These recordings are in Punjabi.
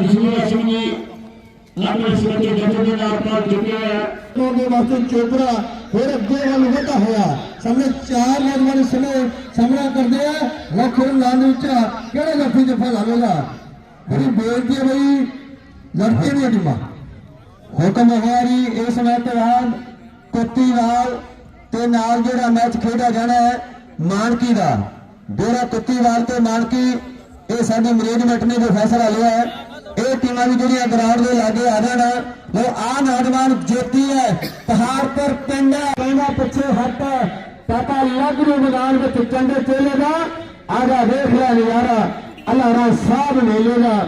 ਜਸਵੀਰ ਸਿੰਘ ਜੀ, ਆਪਣੇ ਸਿਰ ਤੇ ਜੱਜ ਦੇ ਨਾਲ ਪਹੁੰਚ ਚੁੱਕੇ ਹੈ ਦੇ ਵਾਸਤੇ ਚੋਪੜਾ ਫਿਰ ਅੱਗੇ ਵੱਲ ਵਧਦਾ ਹੋਇਆ। ਸਾਹਮਣੇ ਚਾਰ ਨੌਜਵਾਨ ਇਸ ਸਮੇਂ ਸਾਹਮਣਾ ਕਰਦੇ ਆ। ਲੱਖੋਂ ਲਾਲ ਵਿੱਚ ਕਿਹੜਾ ਜੱਫੀ ਜੱਫਾ ਲਾਵੇਗਾ? ਬੜੀ ਬੇਨਤੀ ਹੈ ਬਈ, ਲੜਕੇ ਦੀ ਟੀਮਾਂ ਹੁਕਮ ਹਵਾਰੀ ਇਸ ਮੈਚ ਦੌਰਾਨ ਕੁੱਤੀਵਾਲ ਤੇ ਨਾਲ ਜਿਹੜਾ ਮੈਚ ਖੇਡਿਆ ਜਾਣਾ ਹੈ ਮਾਨਕੀ ਦਾ ਡੇਰਾ ਕੁੱਤੀਵਾਲ ਤੇ ਮਾਨਕੀ, ਇਹ ਸਾਡੀ ਮੈਨੇਜਮੈਂਟ ਨੇ ਜੋ ਫੈਸਲਾ ਲਿਆ ਹੈ, ਇਹ ਟੀਮਾਂ ਵੀ ਜਿਹੜੀਆਂ ਗਰਾਊਂਡ ਦੇ ਲਾਗੇ ਆ ਜਾਣ ਲੋ ਆ ਨੌਜਵਾਨ ਜੇਤੀ ਹੈ, ਪਹਾੜ ਪਿੰਡ ਹੈ ਕਹਿੰਦਾ ਪਿੱਛੇ ਹੱਟ ਪਤਾ ਲੱਗ ਰੂ ਮੈਦਾਨ ਵਿੱਚ ਚੰਗੇ ਚੇਲੇ ਦਾ ਆਗਾ ਦੇਖ ਲਿਆ ਨਜ਼ਾਰਾ ਅੱਲਾਹ ਰਾ ਸਾਹਿਬ ਮੇਲੇ ਦਾ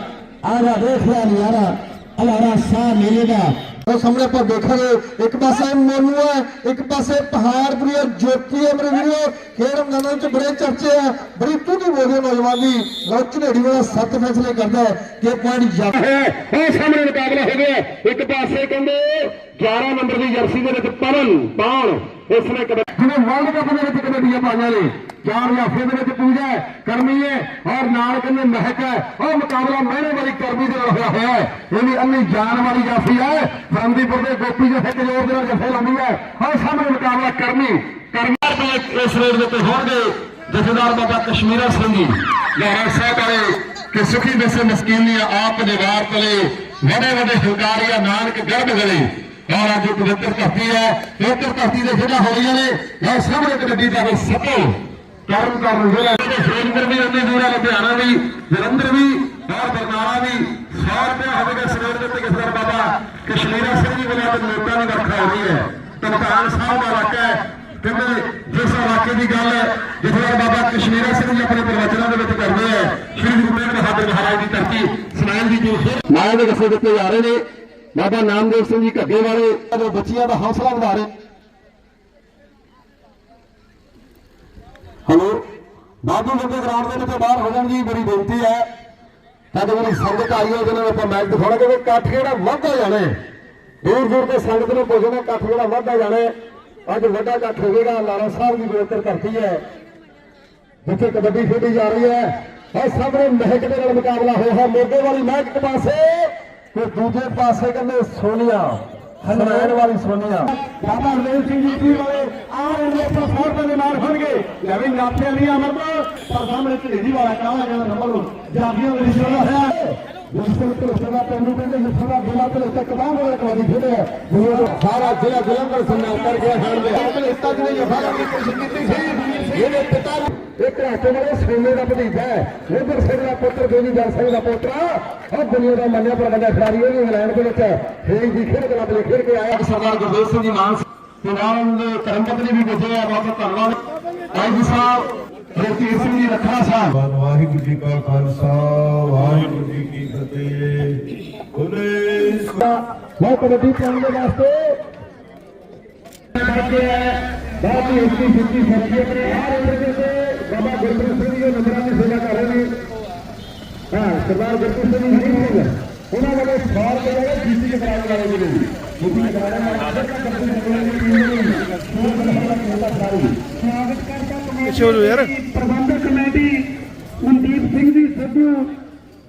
ਆਗਾ ਦੇਖ ਲਿਆ ਨਜ਼ਾਰਾ ਅੱਲਾਹ ਰਾ ਸਾਹਿਬ ਮੇਲੇ ਦਾ। ਉਹ ਸਾਹਮਣੇ ਆਪਾਂ ਦੇਖਾਂਗੇ, ਇੱਕ ਪਾਸੇ ਮੋਨੂ ਹੈ, ਇੱਕ ਪਾਸੇ ਪਹਾੜਪੁਰੀ ਹੈ ਜੋਤੀ ਹੈ ਮੇਰੇ ਵੀਰੋ ਖੇਡ ਮੈਦਾਨਾਂ ਵਿੱਚ ਬੜੇ ਚਰਚੇ ਹੈ ਬੜੀ ਟੂਟੀ ਨੌਜਵਾਨੀ ਲਓ ਝਨੇੜੀ ਵਾਲਾ ਸੱਤ ਫੈਸਲੇ ਕਰਦਾ ਹੈ ਕਿ ਪੁਆਇੰਟ ਜਾ ਹੈ ਉਹ ਸਾਹਮਣੇ ਮੁਕਾਬਲਾ ਹੋ ਗਿਆ। ਇੱਕ ਪਾਸੇ ਕਹਿੰਦੇ 11 ਨੰਬਰ ਦੀ ਜਰਸੀ ਦੇ ਵਿੱਚ ਪਵਨ ਪਾਉਣ ਉਸਨੇ ਕਬੱਡੀ ਜਿਹਨੇ ਵਰਲਡ ਕੱਪ ਦੇ ਵਿੱਚ ਕਬੱਡੀਆਂ ਪਾਈਆਂ ਨੇ। ਚਾਰ ਜਾਫੇ ਦੇ ਵਿੱਚ ਪੂਜਾ ਕਰਮੀ ਹੈ ਔਰ ਨਾਲ ਕਹਿੰਦੇ ਮਹਿਕ ਹੈ। ਉਹ ਮੁਕਾਬਲਾ ਮਹਿਰੇ ਵਾਲੀ ਕਰਮੀ ਦੇ ਨਾਲ ਹੋਇਆ ਹੋਇਆ ਹੈ। ਇਹ ਵੀ ਅੰਨੀ ਜਾਨ ਵਾਲੀ ਜਾਫੀ ਹੈ। ਫਰੰਦੀਪੁਰ ਦੇ ਗੋਪੀ ਜੋ ਇੱਕ ਜੋਰ ਦੇ ਨਾਲ ਜਫੇ ਲਾਉਂਦੀ ਹੈ। ਔਰ ਸਾਹਮਣੇ ਮੁਕਾਬਲਾ ਕਰਮੀ ਕਰਮਾਰ ਦੇ ਇਸ ਰੇਡ ਦੇ ਉੱਤੇ ਹੋਣਗੇ ਜਥੇਦਾਰ ਬਾਬਾ ਕਸ਼ਮੀਰਾ ਸਿੰਘ ਜੀ। ਲਹਿਰਾ ਸਾਹਿਬ ਵਾਲੇ, ਕਿ ਸੁਖੀ ਵਸੇ ਮਸਕੀਨੀਆਂ ਆਪ ਜਵਾਰ ਤਲੇ ਵਡੇ ਵਡੇ ਹੰਕਾਰੀਆ ਨਾਨਕ ਗਰਭ ਗਲੇ। ਔਰ ਅੱਜ ਪਵਿੱਤਰ ਧਰਤੀ ਹੈ। ਪਵਿੱਤਰ ਧਰਤੀ ਦੇ ਖੇਡਾਂ ਹੋਈਆਂ ਨੇ ਲਓ ਸਾਹਮਣੇ ਕਬੱਡੀ ਦਾ ਇਹ ਸਭੋ ਕਰਨ ਕਰਨ ਜ਼ਿਲ੍ਹਾ ਫੇਨਗਰ ਵੀ ਉਹਨੇ ਦੂਰਾ ਲੁਧਿਆਣਾ ਵੀ, ਜਲੰਧਰ ਵੀ, ਔਰ ਬਰਨਾਲਾ ਵੀ। 100 ਰੁਪਏ ਹੋਵੇਗਾ ਸਵੇਰ ਦੇ ਉੱਤੇ ਕਿਸਦਾਰ ਬਾਬਾ ਕਸ਼ਮੀਰਾ ਸਿੰਘ ਜੀ ਵੱਲੋਂ ਅੱਜ ਨੋਟਾਂ ਦੀ ਵਰਖਾ ਹੈ ਤਨਖਾਨ ਸਾਹਿਬ ਦਾ ਇਲਾਕਾ ਹੈ। ਕਹਿੰਦੇ ਜਿਸ ਇਲਾਕੇ ਦੀ ਗੱਲ ਜਿਸਦਾਰ ਬਾਬਾ ਕਸ਼ਮੀਰਾ ਸਿੰਘ ਜੀ ਆਪਣੇ ਪ੍ਰਵਚਨਾਂ ਦੇ ਵਿੱਚ ਕਰਦੇ ਹੈ ਸ਼੍ਰੀ ਗੁਰੂ ਤੇਗ ਬਹਾਦਰ ਮਹਾਰਾਜ ਦੀ ਧਰਤੀ ਸੁਨਾਇਲ ਦੀ ਜੋ ਮਾਇਆ ਦੇ ਦੱਸੇ ਦਿੱਤੇ ਜਾ ਰਹੇ ਨੇ ਬਾਬਾ ਨਾਮਦੇਵ ਸਿੰਘ ਜੀ ਘੱਗੇ ਵਾਲੇ। ਉਹ ਬੱਚੀਆਂ ਦਾ ਹੌਸਲਾ ਵਧਾ ਰਹੇ। ਹਲੋ ਬਾਬੂ ਬੰਦੇ ਗਰਾਊਂਡ ਦੇ ਵਿੱਚ ਬਾਹਰ ਹੋ ਜਾਣ ਜੀ ਬੜੀ ਬੇਨਤੀ ਹੈ। ਤਾਂ ਕਿ ਮੇਰੀ ਸੰਗਤ ਆਈ ਹੈ ਜਿਹਨਾਂ ਨੂੰ ਆਪਾਂ ਮੈਚ ਦਿਖਾਉਣਾ ਕਿ ਇਕੱਠ ਜਿਹੜਾ ਵੱਧਦਾ ਜਾਣਾ ਹੈ। ਦੂਰ ਦੂਰ ਤੋਂ ਸੰਗਤ ਨੂੰ ਪੁੱਛਣਾ ਇਕੱਠ ਜਿਹੜਾ ਵੱਧਦਾ ਜਾਣਾ ਹੈ। ਅੱਜ ਵੱਡਾ ਇਕੱਠ ਹੋਵੇਗਾ, ਲਾਲਾ ਸਾਹਿਬ ਦੀ ਪਵਿੱਤਰ ਧਰਤੀ ਹੈ, ਜਿੱਥੇ ਕਬੱਡੀ ਖੇਡੀ ਜਾ ਰਹੀ ਹੈ। ਇਹ ਸਾਹਮਣੇ ਮਹਿਕ ਦੇ ਨਾਲ ਮੁਕਾਬਲਾ ਹੋਇਆ ਹੈ, ਮੋਗੇ ਵਾਲੀ ਮਹਿਕ ਇੱਕ ਪਾਸੇ ਤੇ ਦੂਜੇ ਪਾਸੇ ਕਹਿੰਦੇ ਸੋਨੀਆ ਹਨਮੈਨ ਵਾਲੀ ਸੋਨੀਆ। ਬਾਬਾ ਹਰਦੇਵ ਸਿੰਘ ਜੀ ਦੀ ਵਾਲੇ ਆ ਰਹੇ ਨੇ ਦੇ ਨਾਲ ਹੋਣਗੇ ਨਵੀਂ ਨਾਥੇ ਵਾਲੀ ਅਮਰ ਪਰ ਸਾਹਮਣੇ ਢੇਡੀ ਵਾਲਾ ਕਾਲਾ ਜਿਹੜਾ ਨੰਬਰ ਜਾਗੀਆਂ ਦੇ ਰਿਸ਼ਤਾ ਹੋਇਆ। ਜਿਸ ਤੋਂ ਤੋਂ ਸਦਾ ਪਿੰਡੂ ਪਿੰਡ ਜਿਸ ਦਾ ਬਿਲਾ ਤੱਕ ਬਾਹਰ ਵਾਲਾ ਕਬੱਡੀ ਖੇਡਿਆ ਜਿਵੇਂ ਸਾਰਾ ਜ਼ਿਲ੍ਹਾ ਜਲੰਧਰ ਸੰਨਾ ਕਰ ਗਿਆ ਖਾਣ ਦੇ। ਹਿੱਸਾ ਜਿਹੜੇ ਯਫਾਰਾ ਦੀ ਕੋਸ਼ਿਸ਼ ਕੀਤੀ ਸੀ ਇਹਦੇ ਪਿਤਾ ਇੱਕ ਰਾਤੇ ਵਾਲੇ ਸੋਨੇ ਦਾ ਭਤੀਜਾ ਹੈ। ਉਧਰ ਸਿੰਘ ਦਾ ਪੁੱਤਰ ਦੇਵੀ ਜਲ ਸਿੰਘ ਦਾ ਪੋਤਰਾ। ਉਹ ਦੁਨੀਆ ਦਾ ਮੰਨਿਆ ਪ੍ਰਬੰਧਾ ਖਿਡਾਰੀ ਉਹ ਵੀ ਇੰਗਲੈਂਡ ਦੇ ਵਿੱਚ ਫੇਜ ਦੀ ਖੇਡ ਕਲੱਬ ਲਈ ਖੇਡ ਕੇ ਆਇਆ। ਸਰਦਾਰ ਗੁਰਦੇਵ ਸਿੰਘ ਜੀ ਮਾਨ ਤੇ ਨਾਲ ਦੇ ਧਰਮ ਪਤਨੀ ਵੀ ਪੁੱਜੇ ਆ। ਬਹੁਤ ਧੰਨਵਾਦ। ਆਈ ਜੀ ਸਾਹਿਬ ਰਤੀਰ ਸਿੰਘ ਜੀ ਰੱਖਣਾ ਸਾਹਿਬ ਵਾਹਿਗੁਰੂ ਜੀ ਕਾ ਖਾਲਸਾ ਵਾਹਿਗੁਰੂ ਜੀ ਕੀ ਫਤਿਹ ਬੋਲੇ ਬਹੁਤ ਕਬੱਡੀ ਪਾਉਣ ਦੇ ਵਾਸਤੇ ਬੱਚੇ ਹੈ ਬਹੁਤ ਹੀ ਉੱਚੀ ਸਿੱਧੀ ਸਰਦੀ ਨੇ ਹਰ ਉਮਰ ਦੇ ਤੇ ਬਾਬਾ ਗੁਰਪ੍ਰੀਤ ਸਿੰਘ ਜੀ ਉਹ ਨੰਬਰਾਂ ਦੀ ਸੇਵਾ ਕਰ ਰਹੇ ਨੇ ਹਾਂ ਸਰਦਾਰ ਗੁਰਪ੍ਰੀਤ ਸਿੰਘ ਜੀ ਹਰੀ ਸਿੰਘ ਉਹਨਾਂ ਵੱਲੋਂ 100 ਰੁਪਏ ਜਿਹੜੇ ਜੀਤੀ ਦੇ ਕਰਾਉਣ ਵਾਲੇ ਜੀ ਨੇ ਜੀਤੀ ਦੇ ਕਰਾਉਣ ਵਾਲੇ ਕਬੱਡੀ ਸੰਗਠਨ ਦੀ ਟੀਮ ਨੇ ਸਵਾਗਤ ਕਰਦਾ ਪਿੱਛੇ ਹੋ ਯਾਰ। ਪ੍ਰਬੰਧਕ ਕਮੇਟੀ ਮਨਦੀਪ ਸਿੰਘ ਜੀ ਸਿੱਧੂ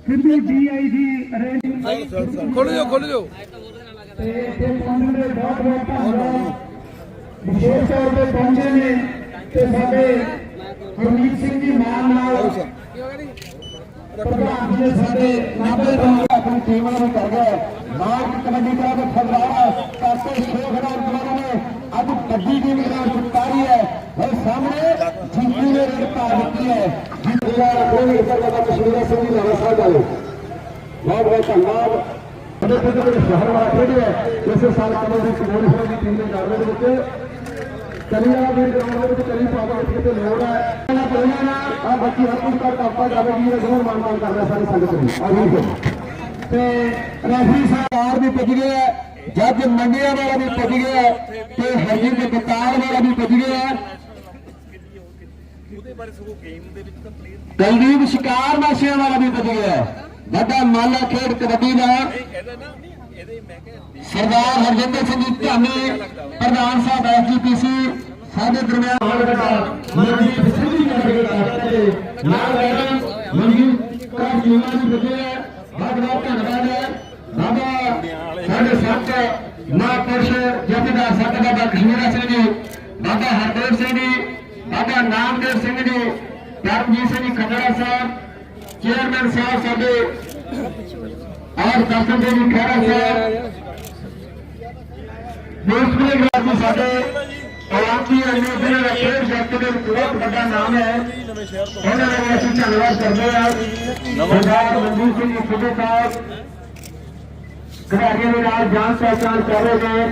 ਸਿੱਧੂ ਜੀ ਆਈ ਜੀ ਅਰੇਂਜ ਖੋਲ ਜੋ ਖੋਲ ਜੋ ਤੇ ਇੱਥੇ ਪਹੁੰਚਣ ਦੇ ਬਹੁਤ ਬਹੁਤ ਧੰਨਵਾਦ। ਵਿਸ਼ੇਸ਼ ਤੌਰ ਤੇ ਪਹੁੰਚੇ ਨੇ ਤੇ ਸਾਡੇ ਗੁਰਮੀਤ ਸਿੰਘ ਜੀ ਮਾਨ ਨਾਲ ਪ੍ਰਧਾਨ ਜੀ ਸਾਡੇ ਨਾਭੇ ਤੋਂ ਆਪਣੀ ਟੀਮ ਨੂੰ ਕਰ ਗਏ ਮਾਰਕ ਕਬੱਡੀ ਕਲੱਬ ਨੇ ਅੱਜ ਵੱਡੀ ਟੀਮ ਦੇ ਨਾਲ ਉਤਾਰੀ ਹੈ। ਉਹ ਸਾਹਮਣੇ ਜਿੰਦੂ ਨੇ ਹੈ ਜਿੰਦੂ ਦਾ ਕੋਈ ਕਸ਼ਮੀਰ ਸਿੰਘ ਜੀ ਲਾਲਾ ਸਾਹਿਬ ਵਾਲੇ ਬਹੁਤ ਬਹੁਤ ਧੰਨਵਾਦ ਸਾਡੇ ਪਿੰਡ ਦੇ ਸ਼ਹਿਰ ਵਾਲਾ ਖੇਡਿਆ ਇਸੇ ਸਾਲ ਕਮਲ ਦੀ ਕਮੋੜੀ ਦੀ ਟੀਮ ਦੇ ਨਾਰੇ ਦੇ ਵਿੱਚ ਕਲੀ ਵਾਲਾ ਗਰਾਊਂਡ ਦੇ ਵਿੱਚ ਕਲੀ ਪਾਵਾ ਵਿੱਚ ਕਿਤੇ ਲੋੜ ਹੈ ਇਹਨਾਂ ਪਲੇਅਰਾਂ ਆ ਬੱਚੀ ਹਰ ਕੁਝ ਕਰ ਟਾਪਾ ਜਾਵੇਗੀ ਇਹ ਜ਼ਰੂਰ ਮਾਨ ਮਾਨ ਕਰਦਾ ਸਾਰੀ ਸੰਗਤ ਨੂੰ ਆ ਤੇ ਰੈਫਰੀ ਸਾਹਿਬ ਵੀ ਪੁੱਜ ਗਏ ਜੱਜ ਮੰਡਿਆ ਵਾਲਾ ਵੀ ਪੁੱਜ ਗਿਆ ਤੇ ਹਰਜੀਤ ਦੇ ਬਤਾਲ ਵਾਲਾ ਵੀ ਪੁੱਜ ਗਿਆ ਹੈ ਕੁਲਦੀਪ ਸ਼ਿਕਾਰ ਮਾਸ਼ਿਆਂ ਵਾਲਾ ਵੀ ਪੁੱਜ ਗਿਆ ਵੱਡਾ ਮਾਲਾ ਖੇਡ ਕਬੱਡੀ ਦਾ। ਸਰਦਾਰ ਹਰਜਿੰਦਰ ਸਿੰਘ ਜੀ ਧਾਮੀ ਪ੍ਰਧਾਨ ਸਾਹਿਬ ਐਸਜੀਪੀਸੀ ਸਾਡੇ ਦਰਮਿਆਨ ਮਨਦੀਪ ਸਿੰਘ ਜੀ ਕਰਕੇ ਨਾਲ ਰਹਿਣਾ ਮਨਜੀਤ ਕਰ ਜੀਵਾ ਜੀ ਬੁੱਝੇ ਹੈ। ਬਹੁਤ ਬਹੁਤ ਧੰਨਵਾਦ ਹੈ। ਬਾਬਾ ਸਾਡੇ ਸੰਤ ਮਹਾਂਪੁਰਸ਼ ਜਥੇਦਾਰ ਸੰਤ ਬਾਬਾ ਕਸ਼ਮੀਰਾ ਸਿੰਘ ਜੀ ਬਾਬਾ ਹਰਦੇਵ ਸਿੰਘ ਜੀ ਬਾਬਾ ਨਾਮਦੇਵ ਸਿੰਘ ਜੀ, ਪਰਮਜੀਤ ਸਿੰਘ ਜੀ ਖੰਡਰਾ ਸਾਹਿਬ, ਚੇਅਰਮੈਨ ਸਾਹਿਬ ਸਾਡੇ ਔਰ ਦਰਸ਼ਨ ਦੇਵ ਜੀ ਖਹਿਰਾ ਸਾਹਿਬ, ਦੋਸਤ ਦੇ ਗ੍ਰਾਮ ਸਾਡੇ ਔਲਾਕੀ ਅਜਮੇਰ ਦੇ ਰੱਖੇ ਜਗਤ ਦੇ ਬਹੁਤ ਵੱਡਾ ਨਾਮ ਹੈ। ਉਹਨਾਂ ਦਾ ਅਸੀਂ ਧੰਨਵਾਦ ਕਰਦੇ ਹਾਂ। ਸਰਦਾਰ ਮਨਜੀਤ ਸਿੰਘ ਜੀ ਖੁੱਡੇ ਸਾਹਿਬ, ਖਿਡਾਰੀਆਂ ਦੇ ਨਾਲ ਜਾਣ ਪਹਿਚਾਣ ਕਰ ਰਹੇ ਨੇ।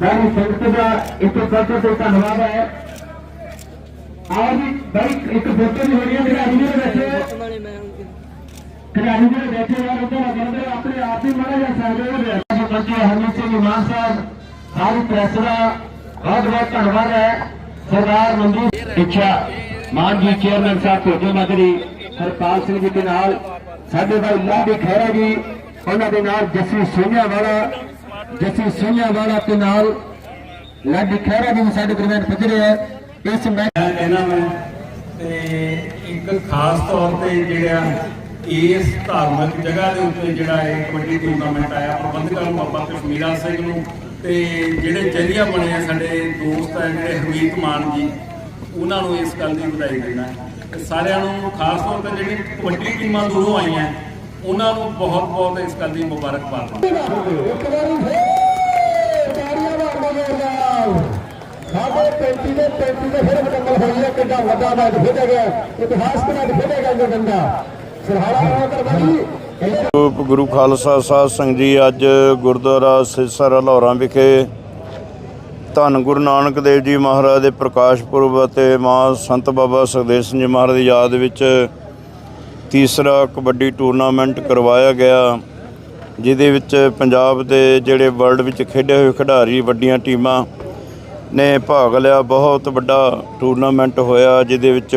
ਸਾਰੀ ਸੰਗਤ ਦਾ ਇੱਕ ਫਸਲ ਤੇ ਧੰਨਵਾਦ ਹੈ। ਆਓ ਜੀ, ਬਾਈ, ਇੱਕ ਫੋਟੋ ਵੀ ਹੋਣੀ ਹੈ ਖਿਡਾਰੀ ਜਿਹੜੇ ਬੈਠੇ ਖਿਡਾਰੀ ਜਿਹੜੇ ਬੈਠੇ ਆ ਉਹ ਤਾਂ ਬੰਦੇ ਆਪਣੇ ਆਪ ਹੀ ਮਾੜਾ ਜਿਹਾ ਸਹਿਯੋਗ ਦੇ ਸਰਪੰਚ ਹਰਮੀਤ ਸਿੰਘ ਮਾਨ ਸਾਹਿਬ, ਸਾਰੀ ਪ੍ਰੈਸ ਦਾ ਬਹੁਤ ਬਹੁਤ ਧੰਨਵਾਦ ਹੈ। ਸਰਦਾਰ ਮਨਜੀਤ ਇੱਛਾ ਮਾਨ ਜੀ ਚੇਅਰਮੈਨ ਸਾਹਿਬ ਭੋਜੋ ਨਗਰੀ ਹਰਪਾਲ ਸਿੰਘ ਜੀ ਦੇ ਨਾਲ। ਸਾਡੇ ਭਾਈ ਲਾਡੀ ਖਹਿਰਾ ਜੀ, ਉਹਨਾਂ ਦੇ ਨਾਲ ਜੱਸੀ ਸੋਨਿਆ ਵਾਲਾ ਜੱਸੀ ਸੋਨਿਆ ਵਾਲਾ ਦੇ ਨਾਲ ਲਾਡੀ ਖਹਿਰਾ ਜੀ ਵੀ ਸਾਡੇ ਦਰਮਿਆਨ ਪੁੱਜਰੇ ਹੈ ਇਸ ਮੈਂ ਕਹਿਣਾ ਮੈਂ ਤੇ ਇੱਕ ਖਾਸ ਤੌਰ ਤੇ ਜਿਹੜਾ ਇਸ ਧਾਰਮਿਕ ਜਗ੍ਹਾ ਦੇ ਉੱਤੇ ਜਿਹੜਾ ਇਹ ਕਬੱਡੀ ਟੂਰਨਾਮੈਂਟ ਆਇਆ ਪ੍ਰਬੰਧਕਾਂ ਨੂੰ ਬਾਬਾ ਕਸ਼ਮੀਰਾ ਸਿੰਘ ਨੂੰ ਤੇ ਜਿਹੜੇ ਜਰੀਆ ਬਣੇ ਆ ਸਾਡੇ ਦੋਸਤ ਆ ਜਿਹੜੇ ਹਰਮੀਤ ਮਾਨ ਜੀ ਉਹਨਾਂ ਨੂੰ ਇਸ ਗੱਲ ਦੀ ਵਧਾਈ ਦੇਣਾ ਤੇ ਸਾਰਿਆਂ ਨੂੰ ਖਾਸ ਤੌਰ ਤੇ ਜਿਹੜੀ ਕਬੱਡੀ ਟੀਮਾਂ ਦੂਰੋਂ ਆਈਆਂ ਉਹਨਾਂ ਨੂੰ ਬਹੁਤ ਬਹੁਤ ਇਸ ਗੱਲ ਦੀ ਮੁਬਾਰਕਬਾਦ ਇੱਕ ਵਾਰੀ ਫੇਰ ਤਾੜੀਆਂ ਮਾਰਦੇ ਜੋਰਦਾਰ ਸਾਡੇ ਪੈਂਤੀ ਦੇ ਪੈਂਤੀ ਦੇ ਫਿਰ ਮੁਕੰਮਲ ਹੋਈ ਹੈ ਕਿੰਨਾ ਵੱਡਾ ਮੈਚ ਖੇਡਿਆ ਗਿਆ ਇਤਿਹਾਸ ਮੈਚ ਖੇਡਿਆ ਗਿਆ ਜੋ ਗੰਦਾ ਸਰਹਾਲਾ ਹੋਕਰ ਗੁਰੂ ਖਾਲਸਾ ਸਾਹਿਬ ਸੰਗਤ ਜੀ, ਅੱਜ ਗੁਰਦੁਆਰਾ ਸਿਰਸਰ ਲਾਹੌਰਾਂ ਵਿਖੇ ਧੰਨ ਗੁਰੂ ਨਾਨਕ ਦੇਵ ਜੀ ਮਹਾਰਾਜ ਦੇ ਪ੍ਰਕਾਸ਼ ਪੁਰਬ ਅਤੇ ਮਾਂ ਸੰਤ ਬਾਬਾ ਸੁਖਦੇਵ ਸਿੰਘ ਜੀ ਮਹਾਰਾਜ ਦੀ ਯਾਦ ਵਿੱਚ ਤੀਸਰਾ ਕਬੱਡੀ ਟੂਰਨਾਮੈਂਟ ਕਰਵਾਇਆ ਗਿਆ, ਜਿਹਦੇ ਵਿੱਚ ਪੰਜਾਬ ਦੇ ਜਿਹੜੇ ਵਰਲਡ ਵਿੱਚ ਖੇਡੇ ਹੋਏ ਖਿਡਾਰੀ, ਵੱਡੀਆਂ ਟੀਮਾਂ ਨੇ ਭਾਗ ਲਿਆ। ਬਹੁਤ ਵੱਡਾ ਟੂਰਨਾਮੈਂਟ ਹੋਇਆ, ਜਿਹਦੇ ਵਿੱਚ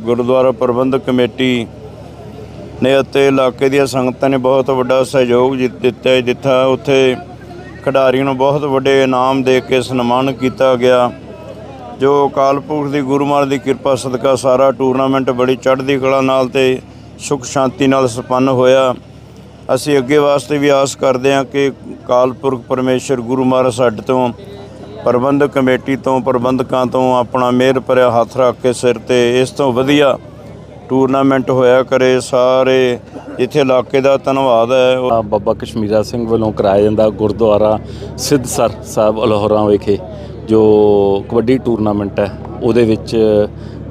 ਗੁਰਦੁਆਰਾ ਪ੍ਰਬੰਧਕ ਕਮੇਟੀ ਨੇ ਅਤੇ ਇਲਾਕੇ ਦੀਆਂ ਸੰਗਤਾਂ ਨੇ ਬਹੁਤ ਵੱਡਾ ਸਹਿਯੋਗ ਜਿ- ਦਿੱਤਾ ਦਿੱਤਾ ਉੱਥੇ ਖਿਡਾਰੀਆਂ ਨੂੰ ਬਹੁਤ ਵੱਡੇ ਇਨਾਮ ਦੇ ਕੇ ਸਨਮਾਨ ਕੀਤਾ ਗਿਆ, ਜੋ ਅਕਾਲ ਪੁਰਖ ਦੀ ਗੁਰੂ ਮਹਾਰਾਜ ਦੀ ਕਿਰਪਾ ਸਦਕਾ ਸਾਰਾ ਟੂਰਨਾਮੈਂਟ ਬੜੀ ਚੜ੍ਹਦੀ ਕਲਾ ਨਾਲ ਤੇ ਸੁਖ ਸ਼ਾਂਤੀ ਨਾਲ ਸੰਪੰਨ ਹੋਇਆ। ਅਸੀਂ ਅੱਗੇ ਵਾਸਤੇ ਵੀ ਆਸ ਕਰਦੇ ਹਾਂ ਕਿ ਅਕਾਲ ਪੁਰਖ ਪਰਮੇਸ਼ਰ ਗੁਰੂ ਮਹਾਰਾਜ ਸਾਡੇ ਤੋਂ ਪ੍ਰਬੰਧਕ ਕਮੇਟੀ ਤੋਂ, ਪ੍ਰਬੰਧਕਾਂ ਤੋਂ ਆਪਣਾ ਮਿਹਰ ਭਰਿਆ ਹੱਥ ਰੱਖ ਕੇ ਸਿਰ ਤੇ ਇਸ ਤੋਂ ਵਧੀਆ ਟੂਰਨਾਮੈਂਟ ਹੋਇਆ ਕਰੇ। ਸਾਰੇ ਇੱਥੇ ਇਲਾਕੇ ਦਾ ਧੰਨਵਾਦ ਹੈ। ਬਾਬਾ ਕਸ਼ਮੀਰਾ ਸਿੰਘ ਵੱਲੋਂ ਕਰਾਇਆ ਜਾਂਦਾ ਗੁਰਦੁਆਰਾ ਸਿੱਧਸਰ ਸਾਹਿਬ ਅਲਹੋਰਾ ਵਿਖੇ, ਜੋ ਕਬੱਡੀ ਟੂਰਨਾਮੈਂਟ ਹੈ। ਉਹਦੇ ਵਿੱਚ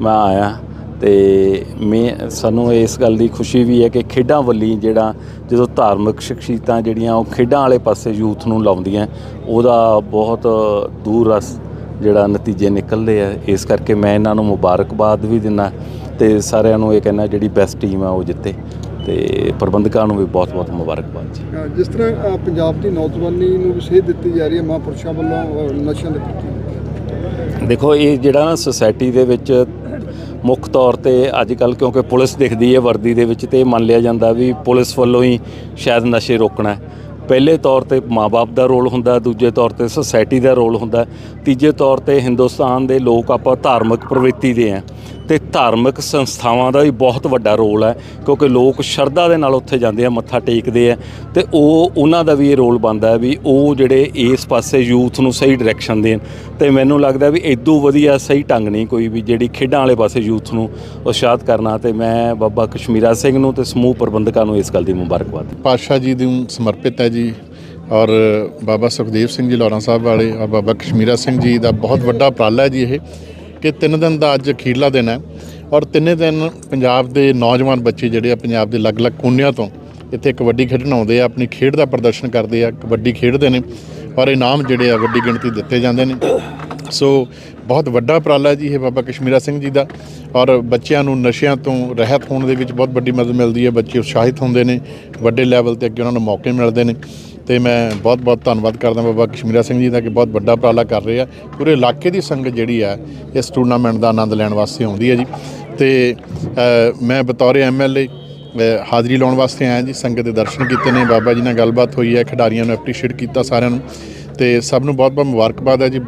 ਮੈਂ ਆਇਆ। ਤੇ ਮੈਂ ਸਾਨੂੰ ਇਸ ਗੱਲ ਦੀ ਖੁਸ਼ੀ ਵੀ ਹੈ ਕਿ ਖੇਡਾਂ ਵੱਲੀ ਜਿਹੜਾ ਜਦੋਂ ਧਾਰਮਿਕ ਸ਼ਖਸੀਅਤਾਂ ਜਿਹੜੀਆਂ ਉਹ ਖੇਡਾਂ ਵਾਲੇ ਪਾਸੇ ਯੂਥ ਨੂੰ ਲਾਉਂਦੀਆਂ ਉਹਦਾ ਬਹੁਤ ਦੂਰ ਰਸ ਜਿਹੜਾ ਨਤੀਜੇ ਨਿਕਲਦੇ ਆ। ਇਸ ਕਰਕੇ ਮੈਂ ਇਹਨਾਂ ਨੂੰ ਮੁਬਾਰਕਬਾਦ ਵੀ ਦਿੰਦਾ ਤੇ ਸਾਰਿਆਂ ਨੂੰ ਇਹ ਕਹਿੰਦਾ ਜਿਹੜੀ ਬੈਸਟ ਟੀਮ ਆ ਉਹ ਜਿੱਤੇ। ਤੇ ਪ੍ਰਬੰਧਕਾਂ ਨੂੰ ਵੀ ਬਹੁਤ-ਬਹੁਤ ਮੁਬਾਰਕਬਾਦ ਜੀ। ਜਿਸ ਤਰ੍ਹਾਂ ਅ, ਪੰਜਾਬ ਦੀ ਨੌਜਵਾਨੀ ਨੂੰ ਵੀ ਸੇਧ ਦਿੱਤੀ ਜਾ ਰਹੀ ਹੈ ਮਹਾਂਪੁਰਸ਼ਾਂ ਵੱਲੋਂ ਅ, ਨਸ਼ਿਆਂ ਦੇ ਪ੍ਰਤੀ। ਦੇਖੋ ਇਹ ਜਿਹੜਾ ਨਾ ਸੁਸਾਇਟੀ ਦੇ ਵਿੱਚ ਮੁੱਖ ਤੌਰ ਤੇ ਅੱਜ ਕੱਲ ਕਿਉਂਕਿ ਪੁਲਿਸ ਦਿਖਦੀ ਹੈ ਵਰਦੀ ਦੇ ਵਿੱਚ ਤੇ ਇਹ ਮੰਨ ਲਿਆ ਜਾਂਦਾ ਵੀ ਪੁਲਿਸ ਵੱਲੋਂ ਹੀ ਸ਼ਾਇਦ ਨਸ਼ੇ ਰੋਕਣਾ ਹੈ। ਪਹਿਲੇ ਤੌਰ ਤੇ ਮਾਪੇ ਦਾ ਰੋਲ ਹੁੰਦਾ, ਦੂਜੇ ਤੌਰ ਤੇ ਸੁਸਾਇਟੀ ਦਾ ਰੋਲ ਹੁੰਦਾ, ਤੀਜੇ ਤੌਰ ਤੇ ਹਿੰਦੁਸਤਾਨ ਦੇ ਲੋਕ ਆਪਾਂ ਧਾਰਮਿਕ ਪ੍ਰਵਿਰਤੀ ਦੇ ਆ। ਤੇ ਧਾਰਮਿਕ ਸੰਸਥਾਵਾਂ ਦਾ ਵੀ ਬਹੁਤ ਵੱਡਾ ਰੋਲ ਹੈ, ਕਿਉਂਕਿ ਲੋਕ ਸ਼ਰਧਾ ਦੇ ਨਾਲ ਉੱਥੇ ਜਾਂਦੇ ਆ, ਮੱਥਾ ਟੇਕਦੇ ਆ, ਤੇ ਉਹ ਉਹਨਾਂ ਦਾ ਵੀ ਇਹ ਰੋਲ ਬਣਦਾ ਹੈ ਵੀ ਉਹ ਜਿਹੜੇ ਇਸ ਪਾਸੇ ਯੂਥ ਨੂੰ ਸਹੀ ਡਾਇਰੈਕਸ਼ਨ ਦੇਣ। ਤੇ ਮੈਨੂੰ ਲੱਗਦਾ ਵੀ ਇਦੋਂ ਵਧੀਆ ਸਹੀ ਢੰਗ ਨਹੀਂ ਕੋਈ ਵੀ ਜਿਹੜੀ ਖੇਡਾਂ ਵਾਲੇ ਪਾਸੇ ਯੂਥ ਨੂੰ ਉਤਸ਼ਾਹਤ ਕਰਨਾ, ਤੇ ਮੈਂ ਬਾਬਾ ਕਸ਼ਮੀਰਾ ਸਿੰਘ ਨੂੰ ਤੇ ਸਮੂਹ ਪ੍ਰਬੰਧਕਾਂ ਨੂੰ ਇਸ ਗੱਲ ਦੀ ਮੁਬਾਰਕਬਾਦ ਪਾਤਸ਼ਾਹ ਜੀ ਨੂੰ ਸਮਰਪਿਤ ਹੈ ਜੀ, ਔਰ ਬਾਬਾ ਸੁਖਦੇਵ ਸਿੰਘ ਜੀ, ਲੋਰਾਂ ਸਾਹਿਬ ਵਾਲੇ, ਔਰ ਬਾਬਾ ਕਸ਼ਮੀਰਾ ਸਿੰਘ ਜੀ ਦਾ ਬਹੁਤ ਵੱਡਾ ਉਪਰਾਲਾ ਹੈ ਜੀ ਇਹ। ਕਿ ਤਿੰਨ ਦਿਨ ਦਾ ਅੱਜ ਅਖੀਰਲਾ ਦਿਨ ਹੈ ਔਰ ਤਿੰਨੇ ਦਿਨ ਪੰਜਾਬ ਦੇ ਨੌਜਵਾਨ ਬੱਚੇ ਜਿਹੜੇ ਆ ਪੰਜਾਬ ਦੇ ਅਲੱਗ-ਅਲੱਗ ਕੋਨਿਆਂ ਤੋਂ ਇੱਥੇ ਕਬੱਡੀ ਖੇਡਣ ਆਉਂਦੇ ਆ, ਆਪਣੀ ਖੇਡ ਦਾ ਪ੍ਰਦਰਸ਼ਨ ਕਰਦੇ ਆ, ਕਬੱਡੀ ਖੇਡਦੇ ਨੇ ਔਰ ਇਨਾਮ ਜਿਹੜੇ ਆ ਵੱਡੀ ਗਿਣਤੀ ਦਿੱਤੇ ਜਾਂਦੇ ਨੇ। ਸੋ ਬਹੁਤ ਵੱਡਾ ਉਪਰਾਲਾ ਜੀ ਇਹ ਬਾਬਾ ਕਸ਼ਮੀਰਾ ਸਿੰਘ ਜੀ ਦਾ ਔਰ ਬੱਚਿਆਂ ਨੂੰ ਨਸ਼ਿਆਂ ਤੋਂ ਰਹਿਤ ਹੋਣ ਦੇ ਵਿੱਚ ਬਹੁਤ ਵੱਡੀ ਮਦਦ ਮਿਲਦੀ ਹੈ, ਬੱਚੇ ਉਤਸ਼ਾਹਿਤ ਹੁੰਦੇ ਨੇ, ਵੱਡੇ ਲੈਵਲ ਤੇ ਅੱਗੇ ਉਹਨਾਂ ਨੂੰ ਮੌਕੇ ਮਿਲਦੇ ਨੇ। ਤੇ ਮੈਂ ਬਹੁਤ ਬਹੁਤ ਧੰਨਵਾਦ ਕਰਦਾ ਬਾਬਾ ਕਸ਼ਮੀਰਾ ਸਿੰਘ ਜੀ ਦਾ ਕਿ ਬਹੁਤ ਵੱਡਾ ਉਪਰਾਲਾ ਕਰ ਰਹੇ ਆ। ਪੂਰੇ ਇਲਾਕੇ ਦੀ ਸੰਗਤ ਜਿਹੜੀ ਆ, ਇਸ ਟੂਰਨਾਮੈਂਟ ਦਾ ਆਨੰਦ ਲੈਣ ਵਾਸਤੇ ਆਉਂਦੀ ਹੈ ਜੀ। ਤੇ ਮੈਂ ਬਤੌਰ ਐਮਐਲਏ ਹਾਜ਼ਰੀ ਲਾਉਣ ਵਾਸਤੇ ਆਇਆ ਜੀ। ਸੰਗਤ ਦੇ ਦਰਸ਼ਨ ਕੀਤੇ ਨੇ, ਬਾਬਾ ਜੀ ਨਾਲ ਗੱਲਬਾਤ ਹੋਈ ਹੈ, ਖਿਡਾਰੀਆਂ ਨੂੰ ਐਪਰੀਸ਼ੀਏਟ ਕੀਤਾ ਸਾਰਿਆਂ ਨੂੰ। ਤੇ ਸਭ ਨੂੰ ਬਹੁਤ ਬਹੁਤ ਮੁਬਾਰਕਬਾਦ ਹੈ ਜੀ।